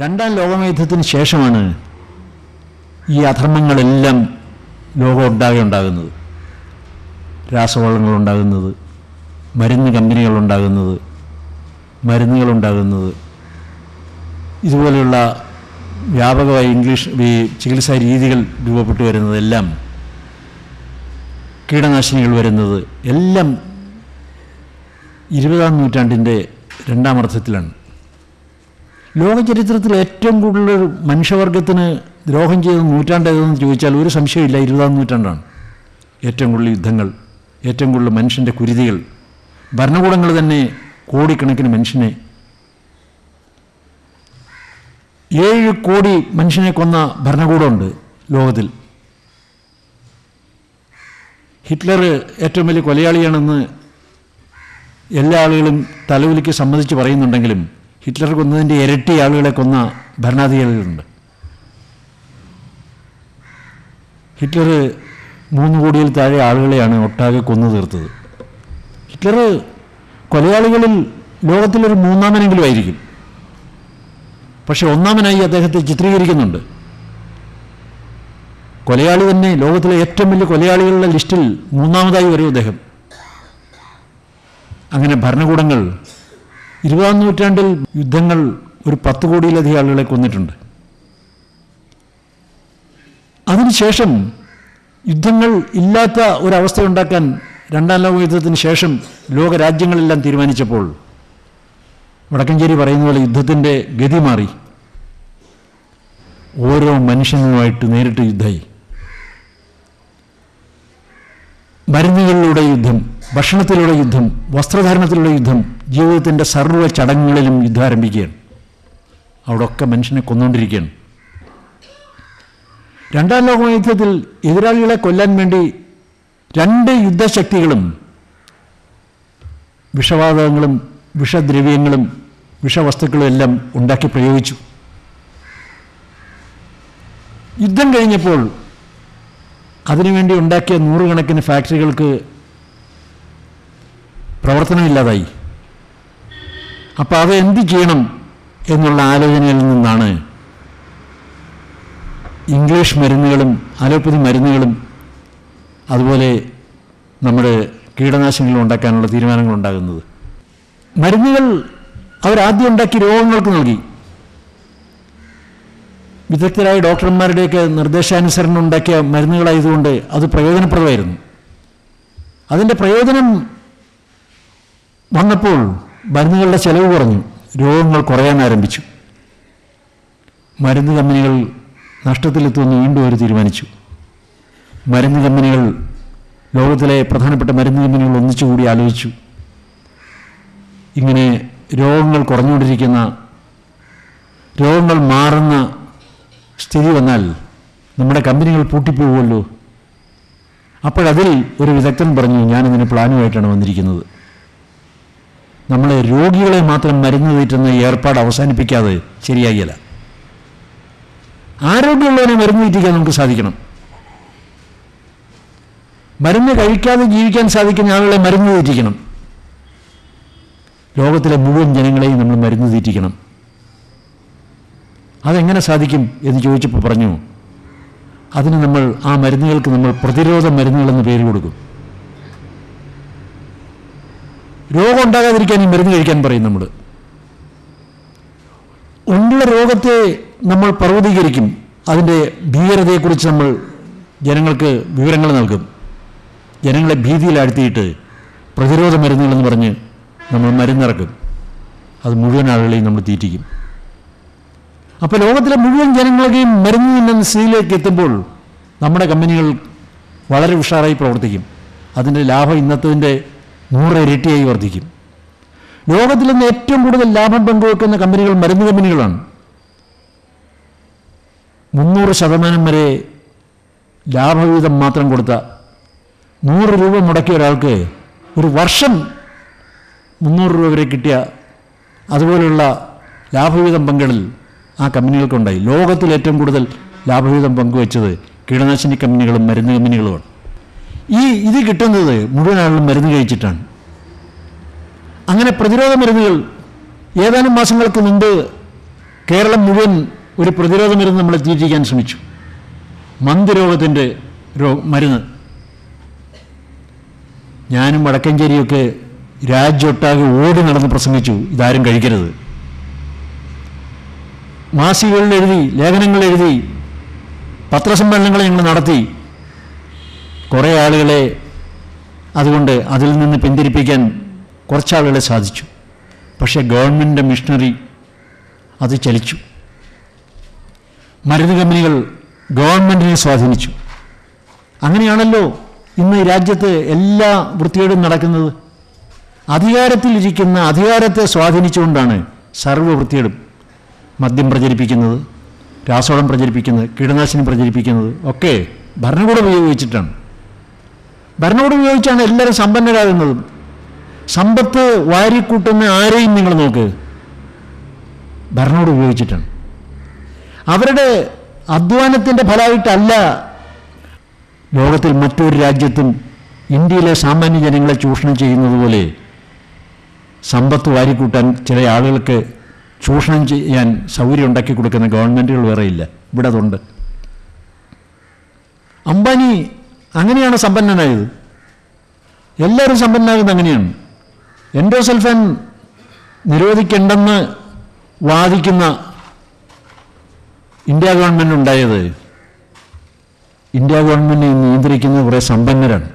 രണ്ടാം ലോകമേധത്തിന് ശേഷമാണ് ഈ അധർമ്മങ്ങളെല്ലാം ലോകം ഉണ്ടാകെ ഉണ്ടാകുന്നത് രാസവളങ്ങളുണ്ടാകുന്നത് മരുന്ന് കമ്പനികളുണ്ടാകുന്നത് മരുന്നുകളുണ്ടാകുന്നത്. ഇതുപോലെയുള്ള വ്യാപകമായ ഇംഗ്ലീഷ് ഈ ചികിത്സാ രീതികൾ രൂപപ്പെട്ടു വരുന്നതെല്ലാം കീടനാശിനികൾ വരുന്നത് എല്ലാം ഇരുപതാം നൂറ്റാണ്ടിന്റെ രണ്ടാം അർത്ഥത്തിലാണ്. ലോക ചരിത്രത്തിൽ ഏറ്റവും കൂടുതൽ മനുഷ്യവർഗത്തിന് ദ്രോഹം ചെയ്ത നൂറ്റാണ്ട് ഏതെന്ന് ചോദിച്ചാൽ ഒരു സംശയമില്ല ഇരുപതാം നൂറ്റാണ്ടാണ്. ഏറ്റവും കൂടുതൽ യുദ്ധങ്ങൾ ഏറ്റവും കൂടുതൽ മനുഷ്യന്റെ കുരുതികൾ ഭരണകൂടങ്ങൾ തന്നെ കോടിക്കണക്കിന് മനുഷ്യനെ ഏഴ് കോടി മനുഷ്യനെ കൊന്ന ഭരണകൂടമുണ്ട് ലോകത്തിൽ. ഹിറ്റ്ലർ ഏറ്റവും വലിയ കൊലയാളിയാണെന്ന് എല്ലാ ആളുകളും തലവിലിക്ക് സമ്മതിച്ച് പറയുന്നുണ്ടെങ്കിലും ഹിറ്റ്ലർ കൊന്നതിന്റെ ഇരട്ടി ആളുകളെ കൊന്ന ഭരണാധികാരികളുണ്ട്. ഹിറ്റ്ലർ മൂന്ന് കോടിയിൽ താഴെ ആളുകളെയാണ് ഒട്ടാകെ കൊന്നു തീർത്തത്. ഹിറ്റ്ലർ കൊലയാളികളിൽ ലോകത്തിലൊരു മൂന്നാമനെങ്കിലും ആയിരിക്കും. പക്ഷെ ഒന്നാമനായി അദ്ദേഹത്തെ ചിത്രീകരിക്കുന്നുണ്ട്. കൊലയാളി തന്നെ ലോകത്തിലെ ഏറ്റവും വലിയ കൊലയാളികളുടെ ലിസ്റ്റിൽ മൂന്നാമതായി വരും അദ്ദേഹം. അങ്ങനെ ഭരണകൂടങ്ങൾ ഇരുപതാം നൂറ്റാണ്ടിൽ യുദ്ധങ്ങൾ ഒരു പത്ത് കോടിയിലധികം ആളുകളെ കൊന്നിട്ടുണ്ട്. അതിനുശേഷം യുദ്ധങ്ങൾ ഇല്ലാത്ത ഒരവസ്ഥ ഉണ്ടാക്കാൻ രണ്ടാം ലോക യുദ്ധത്തിന് ശേഷം ലോകരാജ്യങ്ങളെല്ലാം തീരുമാനിച്ചപ്പോൾ വടക്കഞ്ചേരി പറയുന്ന പോലെ യുദ്ധത്തിന്റെ ഗതി മാറി. ഓരോ മനുഷ്യനുമായിട്ട് നേരിട്ട് യുദ്ധമായി. മരുന്നുകളിലൂടെ യുദ്ധം ഭക്ഷണത്തിലൂടെ യുദ്ധം വസ്ത്രധാരണത്തിലൂടെ യുദ്ധം ജീവിതത്തിന്റെ സർവ ചടങ്ങുകളിലും യുദ്ധം ആരംഭിക്കുകയാണ്. അവിടെ ഒക്കെ മനുഷ്യനെ കൊന്നുകൊണ്ടിരിക്കുകയാണ് രണ്ടാം ലോകമഹായുദ്ധത്തിൽ യുദ്ധത്തിൽ എതിരാളികളെ കൊല്ലാൻ വേണ്ടി രണ്ട് യുദ്ധശക്തികളും വിഷവാതകങ്ങളും വിഷദ്രവ്യങ്ങളും വിഷവസ്തുക്കളും എല്ലാം ഉണ്ടാക്കി പ്രയോഗിച്ചു. യുദ്ധം കഴിഞ്ഞപ്പോൾ അതിനുവേണ്ടി ഉണ്ടാക്കിയ നൂറുകണക്കിന് ഫാക്ടറികൾക്ക് പ്രവർത്തനമില്ലാതായി അപ്പോൾ അത് എന്ത് ചെയ്യണം എന്നുള്ള ആലോചനയിൽ നിന്നാണ് ഇംഗ്ലീഷ് മരുന്നുകളും അലോപ്പതി മരുന്നുകളും അതുപോലെ നമ്മുടെ കീടനാശിനികൾ ഉണ്ടാക്കാനുള്ള തീരുമാനങ്ങൾ ഉണ്ടാകുന്നത് മരുന്നുകൾ അവരാദ്യം ഉണ്ടാക്കി രോഗങ്ങൾക്ക് നൽകി. വിദഗ്ധരായ ഡോക്ടർമാരുടെയൊക്കെ നിർദ്ദേശാനുസരണം ഉണ്ടാക്കിയ മരുന്നുകളായതുകൊണ്ട് അത് പ്രയോജനപ്രദമായിരുന്നു. അതിന്റെ പ്രയോജനം വന്നപ്പോൾ മരുന്നുകളുടെ ചെലവ് കുറഞ്ഞു. രോഗങ്ങൾ കുറയാൻ ആരംഭിച്ചു. മരുന്ന് കമ്പനികൾ നഷ്ടത്തിലെത്തുമെന്ന് വീണ്ടും അവർ തീരുമാനിച്ചു. മരുന്ന് കമ്പനികൾ ലോകത്തിലെ പ്രധാനപ്പെട്ട മരുന്ന് കമ്പനികൾ ഒന്നിച്ചുകൂടി ആലോചിച്ചു. ഇങ്ങനെ രോഗങ്ങൾ കുറഞ്ഞുകൊണ്ടിരിക്കുന്ന രോഗങ്ങൾ മാറുന്ന സ്ഥിതി വന്നാൽ നമ്മുടെ കമ്പനികൾ പൂട്ടിപ്പോകുമല്ലോ അപ്പോഴതിൽ ഒരു വിദഗ്ധൻ പറഞ്ഞു ഞാനിതിന് പ്ലാനുമായിട്ടാണ് വന്നിരിക്കുന്നത്. നമ്മൾ രോഗികളെ മാത്രം മരുന്ന് തീറ്റുന്ന ഏർപ്പാട് അവസാനിപ്പിക്കാതെ ശരിയാകില്ല ആരോഗ്യമുള്ളവനെ മരുന്ന് തീറ്റിക്കാൻ നമുക്ക് സാധിക്കണം. മരുന്ന് കഴിക്കാതെ ജീവിക്കാൻ സാധിക്കുന്ന ആളുകളെ മരുന്ന് തീറ്റിക്കണം ലോകത്തിലെ മുഴുവൻ ജനങ്ങളെയും നമ്മൾ മരുന്ന് തീറ്റിക്കണം അതെങ്ങനെ സാധിക്കും എന്ന് ചോദിച്ചപ്പോൾ പറഞ്ഞു അതിന് നമ്മൾ ആ മരുന്നുകൾക്ക് നമ്മൾ പ്രതിരോധ മരുന്നുകളെന്ന് പേര് കൊടുക്കും. രോഗം ഉണ്ടാകാതിരിക്കാൻ ഈ മരുന്ന് കഴിക്കാൻ പറയും നമ്മൾ ഉള്ള രോഗത്തെ നമ്മൾ പർവതീകരിക്കും അതിന്റെ ഭീകരതയെക്കുറിച്ച് നമ്മൾ ജനങ്ങൾക്ക് വിവരങ്ങൾ നൽകും. ജനങ്ങളെ ഭീതിയിലാഴ്ത്തിയിട്ട് പ്രതിരോധ മരുന്നുകളെന്ന് പറഞ്ഞ് നമ്മൾ മരുന്നിറക്കും. അത് മുഴുവൻ ആളുകളെയും നമ്മൾ തീറ്റിക്കും. അപ്പോൾ ലോകത്തിലെ മുഴുവൻ ജനങ്ങളെയും മരുന്ന് സ്ഥിതിയിലേക്ക് എത്തുമ്പോൾ നമ്മുടെ കമ്പനികൾ വളരെ ഉഷാറായി പ്രവർത്തിക്കും. അതിന്റെ ലാഭം ഇന്നത്തതിന്റെ നൂറ് ഇരട്ടിയായി വർദ്ധിക്കും. ലോകത്തിൽ നിന്ന് ഏറ്റവും കൂടുതൽ ലാഭം പങ്കുവെക്കുന്ന കമ്പനികൾ മരുന്ന് കമ്പനികളാണ്. മുന്നൂറ് ശതമാനം വരെ ലാഭവിഹിതം മാത്രം കൊടുത്ത നൂറ് രൂപ മുടക്കിയ ഒരാൾക്ക് ഒരു വർഷം മുന്നൂറ് രൂപ വരെ കിട്ടിയ അതുപോലുള്ള ലാഭവിഹിതം പങ്കിടൽ ആ കമ്പനികൾക്കുണ്ടായി ലോകത്തിൽ ഏറ്റവും കൂടുതൽ ലാഭവിഹിതം പങ്കുവെച്ചത് കീടനാശിനി കമ്പനികളും മരുന്ന് കമ്പനികളുമാണ്. ഈ ഇത് കിട്ടുന്നത് മുഴുവൻ ആളുകളും മരുന്ന് കഴിച്ചിട്ടാണ്. അങ്ങനെ പ്രതിരോധ മരുന്നുകൾ ഏതാനും മാസങ്ങൾക്ക് മുമ്പ് കേരളം മുഴുവൻ ഒരു പ്രതിരോധ മരുന്ന് നമ്മൾ എത്തിയിരിക്കാൻ ശ്രമിച്ചു. മന്ദരോഗത്തിന്റെ രോ മരുന്ന്. ഞാനും വടക്കഞ്ചേരിയൊക്കെ രാജ്യൊട്ടാകെ ഓടി നടന്ന് പ്രസംഗിച്ചു ഇതാരും കഴിക്കരുത്. മാസികകളിൽ എഴുതി ലേഖനങ്ങൾ എഴുതി പത്രസമ്മേളനങ്ങൾ ഞങ്ങൾ നടത്തി. കുറേ ആളുകളെ അതുകൊണ്ട് അതിൽ നിന്ന് പിന്തിരിപ്പിക്കാൻ കുറച്ചാളുകളെ സാധിച്ചു. പക്ഷേ ഗവൺമെന്റ് മിഷണറി അത് ചലിച്ചു. മരുന്ന് കമ്പനികൾ ഗവൺമെന്റിനെ സ്വാധീനിച്ചു. അങ്ങനെയാണല്ലോ ഇന്ന് രാജ്യത്ത് എല്ലാ വൃത്തികേടും നടക്കുന്നത്. അധികാരത്തിലിരിക്കുന്ന അധികാരത്തെ സ്വാധീനിച്ചുകൊണ്ടാണ് സർവ മദ്യം പ്രചരിപ്പിക്കുന്നത് രാസവളം പ്രചരിപ്പിക്കുന്നത് കീടനാശിനി പ്രചരിപ്പിക്കുന്നത് ഒക്കെ ഭരണകൂടം ഉപയോഗിച്ചിട്ടാണ്. ഭരണകൂടം ഉപയോഗിച്ചാണ് എല്ലാവരും സമ്പന്നരാകുന്നതും. സമ്പത്ത് വാരിക്കൂട്ടുന്ന ആരെയും നിങ്ങൾ നോക്ക്. ഭരണകൂടം ഉപയോഗിച്ചിട്ടാണ്. അവരുടെ അധ്വാനത്തിന്റെ ഫലമായിട്ടല്ല ലോകത്തിൽ മറ്റൊരു രാജ്യത്തും ഇന്ത്യയിലെ സാമാന്യ ജനങ്ങളെ ചൂഷണം ചെയ്യുന്നത് പോലെ സമ്പത്ത് വാരിക്കൂട്ടാൻ ചില ആളുകൾക്ക് ചൂഷണം ചെയ്യാൻ സൗകര്യം ഉണ്ടാക്കി കൊടുക്കുന്ന ഗവൺമെന്റുകൾ വേറെയില്ല ഇവിടെ അതുണ്ട്. അംബാനി അങ്ങനെയാണ് സമ്പന്നനായത്. എല്ലാവരും സമ്പന്നനാകുന്നത് അങ്ങനെയാണ്. എൻഡോസൽഫൻ നിരോധിക്കേണ്ടെന്ന് വാദിക്കുന്ന ഇന്ത്യ ഗവൺമെന്റ് ഉണ്ടായത് ഇന്ത്യ ഗവൺമെന്റ് നിയന്ത്രിക്കുന്നത് കുറേ സമ്പന്നരാണ്.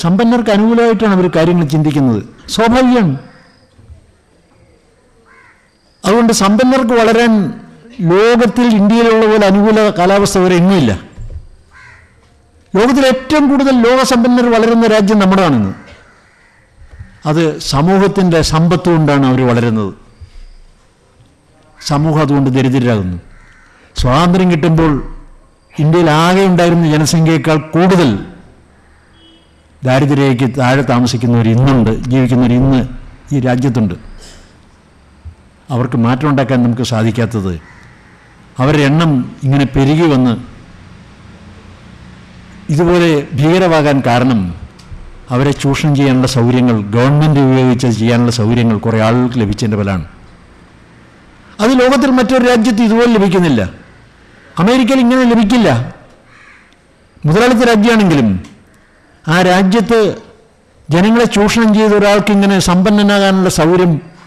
സമ്പന്നർക്ക് അനുകൂലമായിട്ടാണ് അവർ കാര്യങ്ങൾ ചിന്തിക്കുന്നത്. സ്വാഭാവികമാണ്. അതുകൊണ്ട് സമ്പന്നർക്ക് വളരാൻ ലോകത്തിൽ ഇന്ത്യയിലുള്ള പോലെ അനുകൂല കാലാവസ്ഥ വരെ എങ്ങുമില്ല ലോകത്തിൽ ഏറ്റവും കൂടുതൽ ലോകസമ്പന്നർ വളരുന്ന രാജ്യം നമ്മുടെയാണെന്ന്. അത് സമൂഹത്തിന്റെ സമ്പത്ത് കൊണ്ടാണ് അവർ വളരുന്നത്. സമൂഹം അതുകൊണ്ട് ദരിദ്രരാകുന്നു. സ്വാതന്ത്ര്യം കിട്ടുമ്പോൾ ഇന്ത്യയിൽ ആകെ ഉണ്ടായിരുന്ന ജനസംഖ്യയേക്കാൾ കൂടുതൽ ദാരിദ്ര്യയ്ക്ക് താഴെ താമസിക്കുന്നവർ ഇന്നുണ്ട് ജീവിക്കുന്നവർ ഇന്ന് ഈ രാജ്യത്തുണ്ട്. അവർക്ക് മാറ്റം ഉണ്ടാക്കാൻ നമുക്ക് സാധിക്കാത്തത്. അവരുടെ എണ്ണം ഇങ്ങനെ പെരുകി വന്ന് ഇതുപോലെ ഭീകരമാകാൻ കാരണം അവരെ ചൂഷണം ചെയ്യാനുള്ള സൗകര്യങ്ങൾ ഗവൺമെന്റ് ഉപയോഗിച്ച് ചെയ്യാനുള്ള സൗകര്യങ്ങൾ കുറേ ആളുകൾക്ക് ലഭിച്ചതിന്റെ ഫലമാണ്. അത് ലോകത്തിൽ മറ്റൊരു രാജ്യത്ത് ഇതുപോലെ ലഭിക്കുന്നില്ല. അമേരിക്കയിൽ ഇങ്ങനെ ലഭിക്കില്ല. മുതലാളിത്ത രാജ്യമാണെങ്കിലും ആ രാജ്യത്ത് ജനങ്ങളെ ചൂഷണം ചെയ്ത ഒരാൾക്ക് ഇങ്ങനെ സമ്പന്നനാകാനുള്ള സൗകര്യം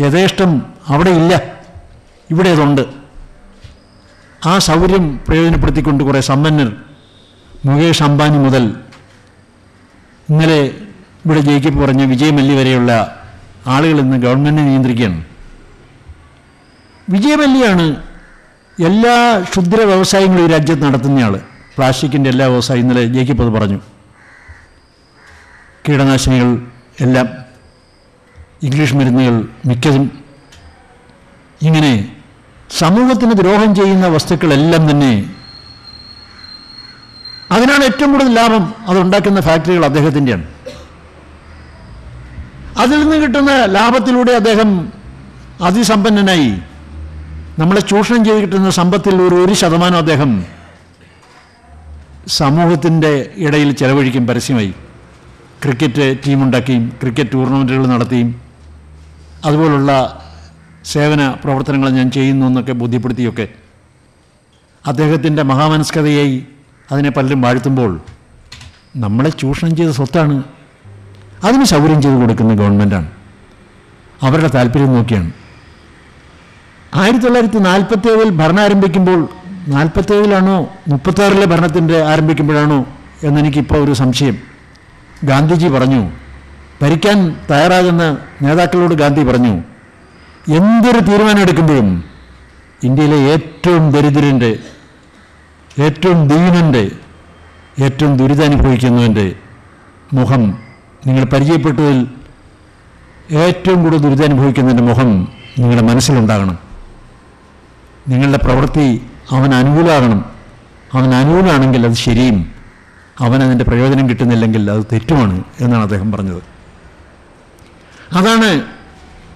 യഥേഷ്ടം അവിടെ ഇല്ല. ഇവിടെ അതുണ്ട്. ആ സൗകര്യം പ്രയോജനപ്പെടുത്തിക്കൊണ്ട് കുറേ സമ്പന്നർ മുകേഷ് അംബാനി മുതൽ ഇന്നലെ ഇവിടെ ജയിക്കപ്പ് പറഞ്ഞ വിജയ് മല്യ വരെയുള്ള ആളുകൾ ഇന്ന് ഗവൺമെന്റ് നിയന്ത്രിക്കുകയാണ്. വിജയ് മല്യാണ് എല്ലാ ക്ഷുദ്ര വ്യവസായങ്ങളും ഈ രാജ്യത്ത് നടത്തുന്നയാൾ പ്ലാസ്റ്റിക്കിന്റെ എല്ലാ വ്യവസായം ഇന്നലെ ജയിക്കപ്പ് പറഞ്ഞു. കീടനാശിനികൾ എല്ലാം ഇംഗ്ലീഷ് മരുന്നുകൾ മിക്കതും ഇങ്ങനെ സമൂഹത്തിന് ദ്രോഹം ചെയ്യുന്ന വസ്തുക്കളെല്ലാം തന്നെ അതിനാണ് ഏറ്റവും കൂടുതൽ ലാഭം അതുണ്ടാക്കുന്ന ഫാക്ടറികൾ അദ്ദേഹത്തിന്റെയാണ്. അതിൽ നിന്ന് കിട്ടുന്ന ലാഭത്തിലൂടെ അദ്ദേഹം അതിസമ്പന്നനായി നമ്മളെ ചൂഷണം ചെയ്ത് കിട്ടുന്ന സമ്പത്തിൽ ഒരു ഒരു ശതമാനം അദ്ദേഹം സമൂഹത്തിന്റെ ഇടയിൽ ചെലവഴിക്കും പരസ്യമായി. ക്രിക്കറ്റ് ടീമുണ്ടാക്കിയും ക്രിക്കറ്റ് ടൂർണമെന്റുകൾ നടത്തിയും അതുപോലുള്ള സേവന പ്രവർത്തനങ്ങൾ ഞാൻ ചെയ്യുന്നു എന്നൊക്കെ ബോധ്യപ്പെടുത്തിയൊക്കെ അദ്ദേഹത്തിന്റെ മഹാമനസ്കതയായി അതിനെ പലരും വാഴ്ത്തുമ്പോൾ നമ്മളെ ചൂഷണം ചെയ്ത സ്വത്താണ്. അതിന് സൗകര്യം ചെയ്ത് കൊടുക്കുന്ന ഗവൺമെന്റാണ്. അവരുടെ താല്പര്യം നോക്കിയാണ്. ആയിരത്തി തൊള്ളായിരത്തി നാൽപ്പത്തി ഏഴിൽ ഭരണം ആരംഭിക്കുമ്പോൾ നാൽപ്പത്തേഴിലാണോ മുപ്പത്താറിലെ ഭരണത്തിന്റെ ആരംഭിക്കുമ്പോഴാണോ എന്നെനിക്കിപ്പോൾ ഒരു സംശയം. ഗാന്ധിജി പറഞ്ഞു ഭരിക്കാൻ തയ്യാറാകുന്ന നേതാക്കളോട് ഗാന്ധി പറഞ്ഞു എന്തൊരു തീരുമാനം എടുക്കുമ്പോഴും ഇന്ത്യയിലെ ഏറ്റവും ദരിദ്രന്റെ ഏറ്റവും ദീനന്റെ ഏറ്റവും ദുരിതമനുഭവിക്കുന്നവന്റെ മുഖം നിങ്ങൾ പരിചയപ്പെട്ടതിൽ ഏറ്റവും കൂടുതൽ ദുരിതമനുഭവിക്കുന്നതിന്റെ മുഖം നിങ്ങളുടെ മനസ്സിലുണ്ടാകണം. നിങ്ങളുടെ പ്രവൃത്തി അവൻ അനുകൂലമാകണം. അവൻ അനുകൂലമാണെങ്കിൽ അത് ശരിയും അവനതിന്റെ പ്രയോജനം കിട്ടുന്നില്ലെങ്കിൽ അത് തെറ്റുമാണ് എന്നാണ് അദ്ദേഹം പറഞ്ഞത്. അതാണ്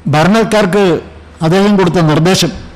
ഭരണക്കാർക്ക് അദ്ദേഹം കൊടുത്ത നിർദ്ദേശം.